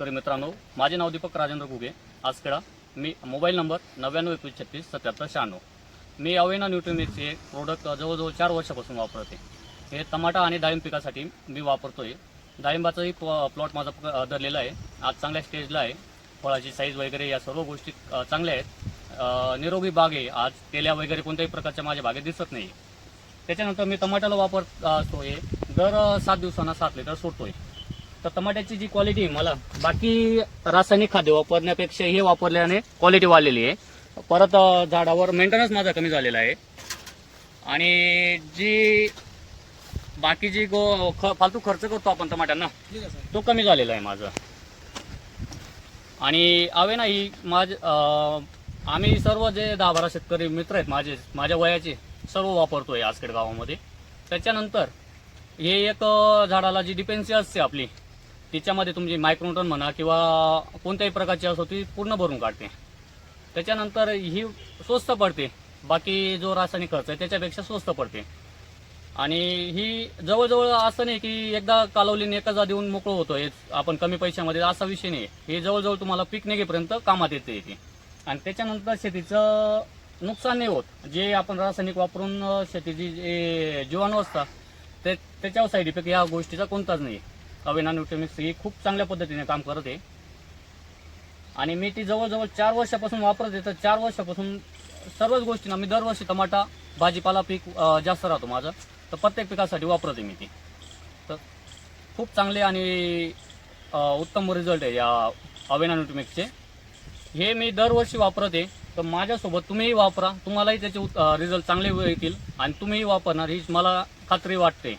शेतकरी मित्रांनो माझे नाव दीपक राजेंद्र घुगे आजखेडा मी मोबाईल नंबर नव्याण्णव एकवीस छत्तीस सत्याहत्तर शहाण्णव. मी अवेना न्यूट्रिमिक्स हे प्रोडक्ट जवळजवळ चार वर्षापासून वापरते. हे टमाटा आणि डाळिंब पिकासाठी मी वापरतो आहे डाळिंबाचाही प्लॉट माझा प- धरलेला आहे. आज चांगल्या स्टेजला आहे. फळाची साईज वगैरे या सर्व गोष्टी चांगल्या आहेत. निरोगी बाग आहे. आज तेल्या वगैरे कोणत्याही प्रकारच्या माझ्या बागेत दिसत नाही त्याच्यानंतर मी टमाट्याला वापरतो आहे दर सात दिवसांना सात लिटर सोडतो आहे तर टमाट्याची जी क्वालिटी आहे मला बाकी रासायनिक खाद्य वापरण्यापेक्षा हे वापरल्याने क्वालिटी वाढलेली आहे. परत झाडावर मेंटेनन्स माझा कमी झालेला आहे. आणि जी बाकी जी गो ख फालतू खर्च करतो आपण टमाट्यांना आहे तो कमी झालेला आहे माझा. आणि आवेना ही माझ आम्ही सर्व जे दहा बारा शेतकरी मित्र आहेत माझे माझ्या वयाचे सर्व वापरतोय आजखेड गावामध्ये. त्याच्यानंतर हे एक झाडाला जी डिपेन्सी असते आपली तिच्यामध्ये तुमची मायक्रोटन म्हणा किंवा कोणत्याही प्रकारची असो ती पूर्ण भरून काढते. त्याच्यानंतर ही स्वस्त पडते. बाकी जो रासायनिक खर्च आहे त्याच्यापेक्षा स्वस्त पडते. आणि ही जवळजवळ असं नाही की एकदा कालवलीने एकाचा देऊन मोकळं होतो. हे आपण कमी पैशामध्ये असा विषय नाही. हे जवळजवळ तुम्हाला पीक निघेपर्यंत कामात येते ती. आणि त्याच्यानंतर शेतीचं नुकसान नाही होत. जे आपण रासायनिक वापरून शेतीची जे जीवाणू असतात ते त्याच्यावर साईड इफेक्ट या गोष्टीचा कोणताच नाही. अविना न्यूट्रिमिक्स ही खूप चांगल्या पद्धतीने काम करत आहे. आणि मी ती जवळजवळ चार वर्षापासून वापरत आहे. तर चार वर्षापासून सर्वच गोष्टींना मी दरवर्षी टमाटा भाजीपाला पीक जास्त राहतो माझं. तर प्रत्येक पिकासाठी वापरते मी ती. तर खूप चांगले आणि उत्तम रिझल्ट आहे या अवेना न्यूट्रिमिक्सचे हे मी दरवर्षी वापरते तर माझ्यासोबत तुम्हीही वापरा. तुम्हालाही त्याचे रिझल्ट चांगले येतील आणि तुम्हीही वापरणार. ही मला खात्री वाटते.